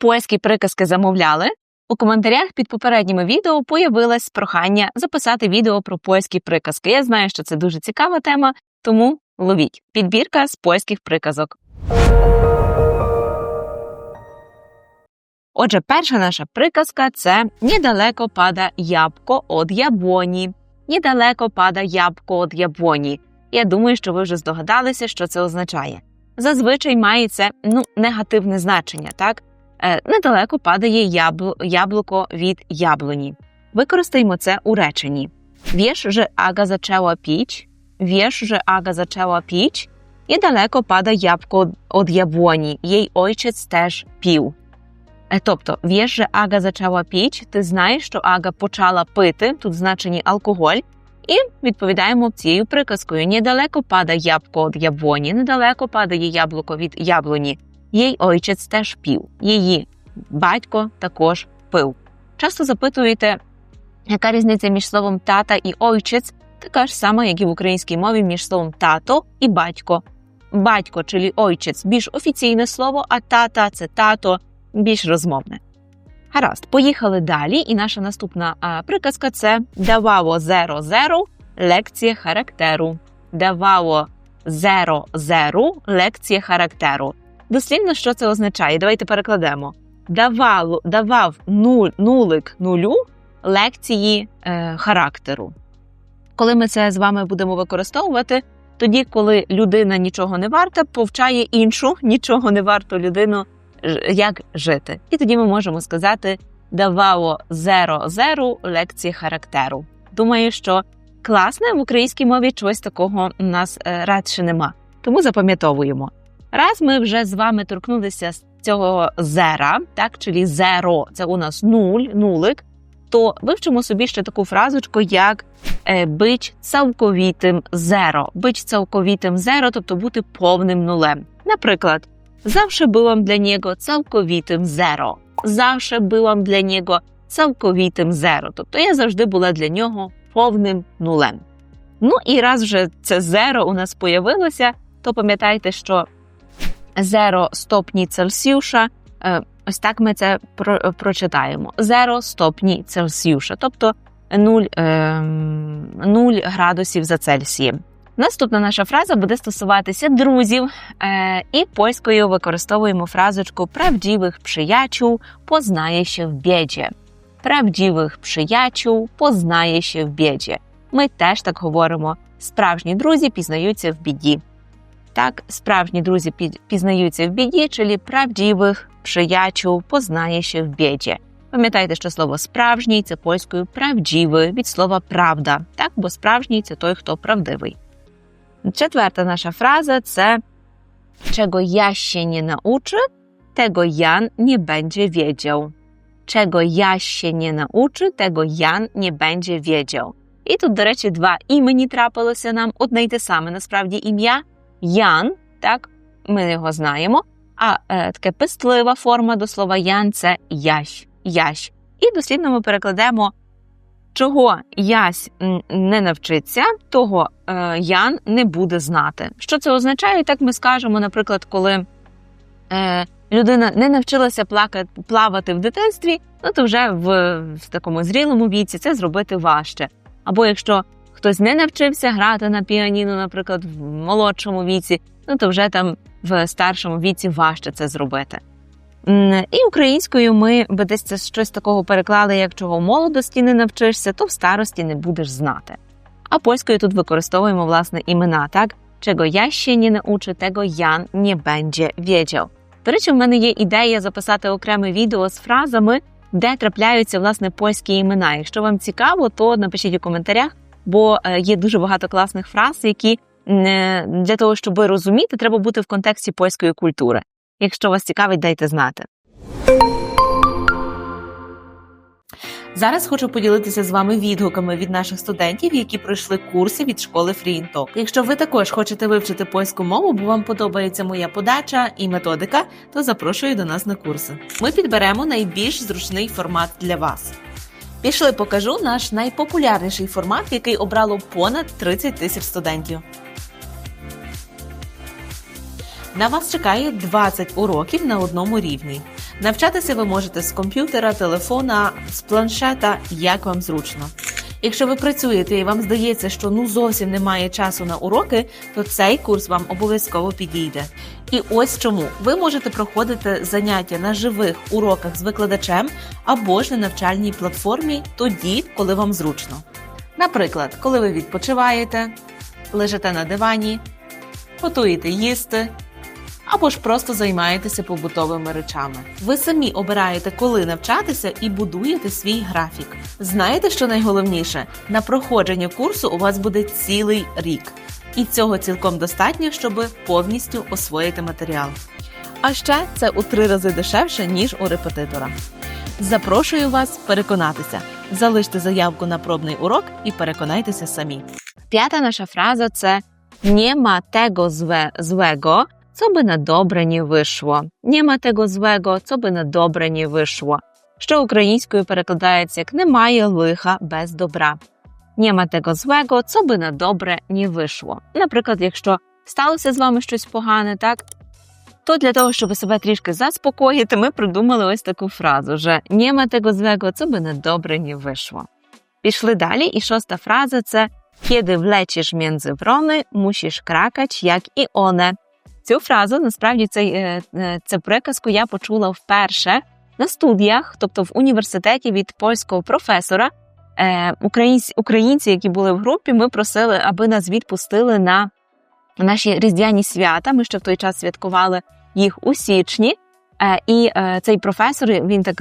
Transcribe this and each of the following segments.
польські приказки замовляли? У коментарях під попередніми відео появилось прохання записати відео про польські приказки. Я знаю, що це дуже цікава тема, тому ловіть підбірка з польських приказок. Отже, перша наша приказка це недалеко пада ябко од яблоні. Недалеко пада ябко од яблоні. Я думаю, що ви вже здогадалися, що це означає. Зазвичай має це ну, негативне значення, так? Е, недалеко падає яблу, яблуко від яблуні. Використаємо це у реченні. Wiesz, że Aga zaczęła pić? Wiesz, że Aga zaczęła pić? Недалеко пада ябко від яблоні. Їй ойчець теж пів. Е, Тобто, wiesz, że Aga zaczęła pić, ти знаєш, що Ага почала пити, тут значені алкоголь, і відповідаємо цією приказкою: недалеко пада ябко від яблоні, недалеко падає яблуко від яблуні. Їй ойчець теж пів. Її батько також пив. Часто запитуєте, яка різниця між словом тата і ойчець, така ж сама, як і в українській мові між словом тато і батько. Батько, чи ойчець більш офіційне слово, а тата це тато більш розмовне. Гаразд, поїхали далі. І наша наступна а, приказка це давало зеро зеру лекція характеру. Давало зеро зеру лекція характеру. Дослівно, що це означає? Давайте перекладемо. Давало, давав нуль, нулик нулю лекції е, характеру. Коли ми це з вами будемо використовувати, тоді, коли людина нічого не варта, повчає іншу нічого не варту людину як жити. І тоді ми можемо сказати давало зеро зеру лекції характеру. Думаю, що класне в українській мові чогось такого у нас е, радше нема. Тому запам'ятовуємо. Раз ми вже з вами торкнулися з цього зера, так, чи зеро, це у нас нуль, нулик, то вивчимо собі ще таку фразочку, як е, бить цілковітим зеро. Бить цілковітим зеро, тобто бути повним нулем. Наприклад, Zawsze byłam dla niego całkowitym zero. Zawsze byłam для нього цілковітим зеро. Тобто я завжди була для нього повним нулем. Ну і раз вже це зеро у нас появилося, то пам'ятайте, що зеро стопні Цельсіуша, е, ось так ми це про, прочитаємо: зеро стопні Цельсіуша, тобто 0, 0 градусів за Цельсієм. Наступна наша фраза буде стосуватися друзів, е, і польською використовуємо фразочку правдивих приячів познає ще в біді. Правдивих приячів познає ще в біді. Ми теж так говоримо: справжні друзі пізнаються в біді. Так, справжні друзі пізнаються в біді, czyli правдивих приячів познає ще в біді. Пам'ятайте, що слово справжній це польською правдивий від слова правда, так, бо справжній це той, хто правдивий. Четверта наша фраза це czego ja się nie nauczę, tego Jan nie będzie wiedział. Czego ja się nie nauczę, tego Jan не będzie wiedział. І тут, до речі, два імені трапилося нам одне й те саме. Насправді ім'я Ян, так, ми його знаємо. А е, таке пистлива форма до слова Ян це ящ. ящ. І дослідно ми перекладемо Чого ясь не навчиться, того е, Ян не буде знати. Що це означає? Так ми скажемо, наприклад, коли е, людина не навчилася плакати, плавати в дитинстві, ну то вже в, в такому зрілому віці це зробити важче. Або якщо хтось не навчився грати на піаніно, наприклад, в молодшому віці, ну то вже там в старшому віці важче це зробити. І українською ми би десь це щось такого переклали, як чого в молодості не навчишся, то в старості не будеш знати. А польською тут використовуємо власне імена, так? Чого я ще не научу, tego Ян не będzie wiedział. До речі, в мене є ідея записати окреме відео з фразами, де трапляються власне польські імена. Якщо вам цікаво, то напишіть у коментарях, бо е, є дуже багато класних фраз, які для того, щоб розуміти, треба бути в контексті польської культури. Якщо вас цікавить, дайте знати. Зараз хочу поділитися з вами відгуками від наших студентів, які пройшли курси від школи FreeInTalk. Якщо ви також хочете вивчити польську мову, бо вам подобається моя подача і методика, то запрошую до нас на курси. Ми підберемо найбільш зручний формат для вас. Пішли, покажу наш найпопулярніший формат, який обрало понад 30 тисяч студентів. На вас чекає 20 уроків на одному рівні. Навчатися ви можете з комп'ютера, телефона, з планшета, як вам зручно. Якщо ви працюєте і вам здається, що ну зовсім немає часу на уроки, то цей курс вам обов'язково підійде. І ось чому ви можете проходити заняття на живих уроках з викладачем або ж на навчальній платформі тоді, коли вам зручно. Наприклад, коли ви відпочиваєте, лежите на дивані, готуєте їсти. Або ж просто займаєтеся побутовими речами. Ви самі обираєте, коли навчатися, і будуєте свій графік. Знаєте, що найголовніше? На проходження курсу у вас буде цілий рік, і цього цілком достатньо, щоб повністю освоїти матеріал. А ще це у три рази дешевше, ніж у репетитора. Запрошую вас переконатися. Залиште заявку на пробний урок і переконайтеся самі. П'ята наша фраза це ma tego złe, złego, co by na dobre nie wyszło. Ma tego złego, co by na dobre nie wyszło. Що українською перекладається як немає лиха без добра. Nie ma tego złego, co by na dobre nie wyszło. Наприклад, якщо сталося з вами щось погане, так? То для того, щоб себе трішки заспокоїти, ми придумали ось таку фразу: że nie ma tego złego, co by na dobre nie wyszło. Пішли далі, і шоста фраза це Kiedy wlecisz między wrony, musisz krakać, jak і one. Цю фразу насправді цей, е, е, приказку я почула вперше на студіях, тобто в університеті від польського професора. Е, Українці, українці, які були в групі, ми просили, аби нас відпустили на наші різдвяні свята. Ми ще в той час святкували їх у січні. Е, І е, цей професор він так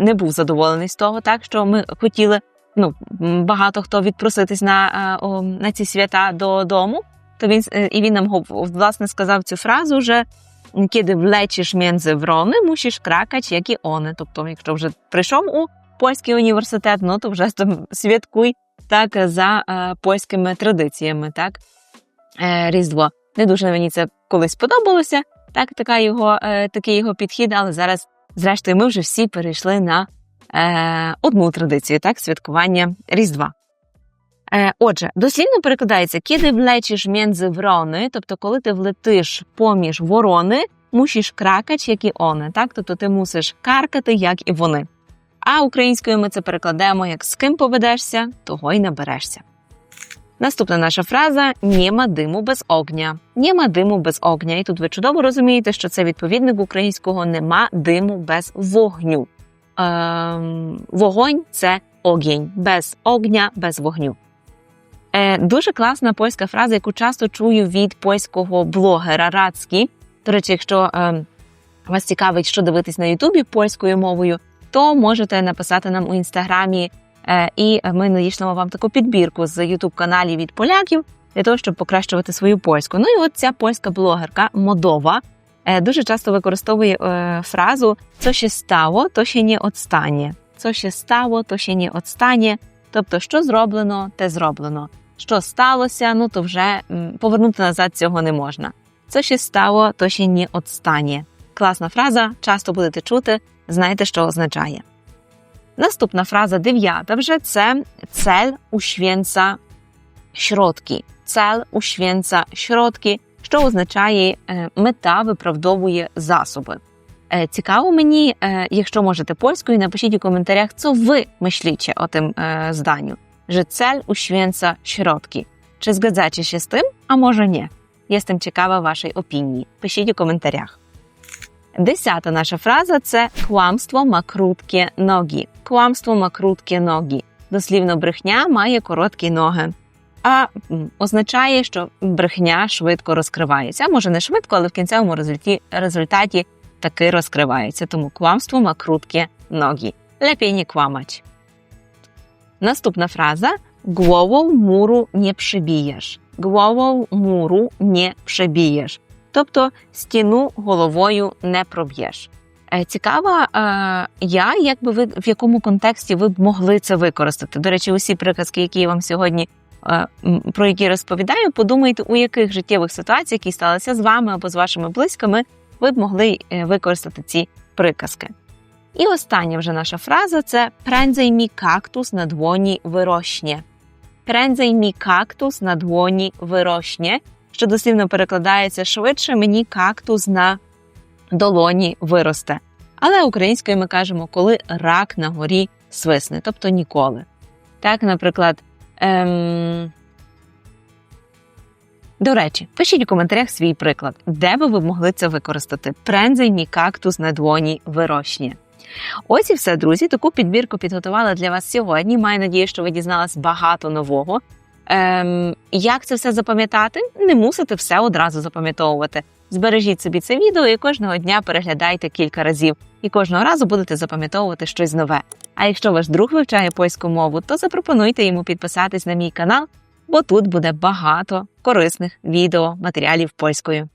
не був задоволений з того, так що ми хотіли ну, багато хто відпроситись на, на ці свята додому. То він і він нам власне сказав цю фразу вже. Wlecisz między wrony, musisz krakać, jak i one. Тобто, якщо вже прийшов у польський університет, ну то вже святкуй так за е, польськими традиціями, так е, Різдво. Не дуже мені це колись подобалося, так така його, е, такий його підхід, але зараз, зрештою, ми вже всі перейшли на е, одну традицію, так, святкування Різдва. Е, отже, дослівно перекладається «Kiedy влечиш między врони, тобто, коли ти влетиш поміж ворони, мусиш кракать, як і вони, так? Тобто ти мусиш каркати, як і вони. А українською ми це перекладаємо як з ким поведешся, того й наберешся. Наступна наша фраза «Нєма диму без огня. Нєма диму без огня. І тут ви чудово розумієте, що це відповідник українського нема диму без вогню. Ем, вогонь це огінь, без огня, без вогню. Е, дуже класна польська фраза, яку часто чую від польського блогера Рацкі. До речі, якщо е, вас цікавить, що дивитись на Ютубі польською мовою, то можете написати нам у інстаграмі, е, і ми надішлемо вам таку підбірку з Ютуб каналів від поляків для того, щоб покращувати свою польську. Ну і от ця польська блогерка Модова е, дуже часто використовує е, фразу «Co się stało, to się nie odstanie». «Co się stało, to się nie odstanie». Тобто, що зроблено, те зроблено. Що сталося, ну то вже повернути назад цього не можна. Це ще стало, то ще не odstanie. Класна фраза, часто будете чути, знаєте, що означає. Наступна фраза дев'ята вже це цель uświęca środki. Цель uświęca środki, що означає е, мета виправдовує засоби. Е, Цікаво мені, е, якщо можете польською, напишіть у коментарях, co wy myślicie o tym e, zdaniu, że cel uświęca środki. Czy zgadzacie się z tym, a może nie? Jestem ciekawa waszej opinii. Пишіть у коментарях. Десята наша фраза це кламство ма круткі ноги. Кламство ма круткі ноги. Дослівно брехня має короткі ноги. А означає, що брехня швидко розкривається. Може не швидко, але в кінцевому результаті, результаті таки розкривається. Тому кламство ма круткі ноги. Lepiej nie. Наступна фраза Głową muru nie przebijesz. Głową muru nie przebijesz. Тобто стіну головою не проб'єш. Е, Цікава, е, я, як би ви в якому контексті ви б могли це використати. До речі, усі приказки, які я вам сьогодні е, про які розповідаю, подумайте, у яких життєвих ситуаціях, які сталися з вами або з вашими близькими, ви б могли використати ці приказки. І остання вже наша фраза це «Prędzej мій кактус на двоні вирощне». «Prędzej мій кактус на двоні вирощне», що дослівно перекладається швидше мені кактус на долоні виросте. Але українською ми кажемо, коли рак на горі свисне, тобто ніколи. Так, наприклад. Ем... До речі, пишіть у коментарях свій приклад, де би ви могли це використати. Прензень кактус на двоні вирощення. Ось і все, друзі. Таку підбірку підготувала для вас сьогодні. Маю надію, що ви дізнались багато нового. Ем, як це все запам'ятати? Не мусите все одразу запам'ятовувати. Збережіть собі це відео і кожного дня переглядайте кілька разів, і кожного разу будете запам'ятовувати щось нове. А якщо ваш друг вивчає польську мову, то запропонуйте йому підписатись на мій канал, бо тут буде багато корисних відео матеріалів польською.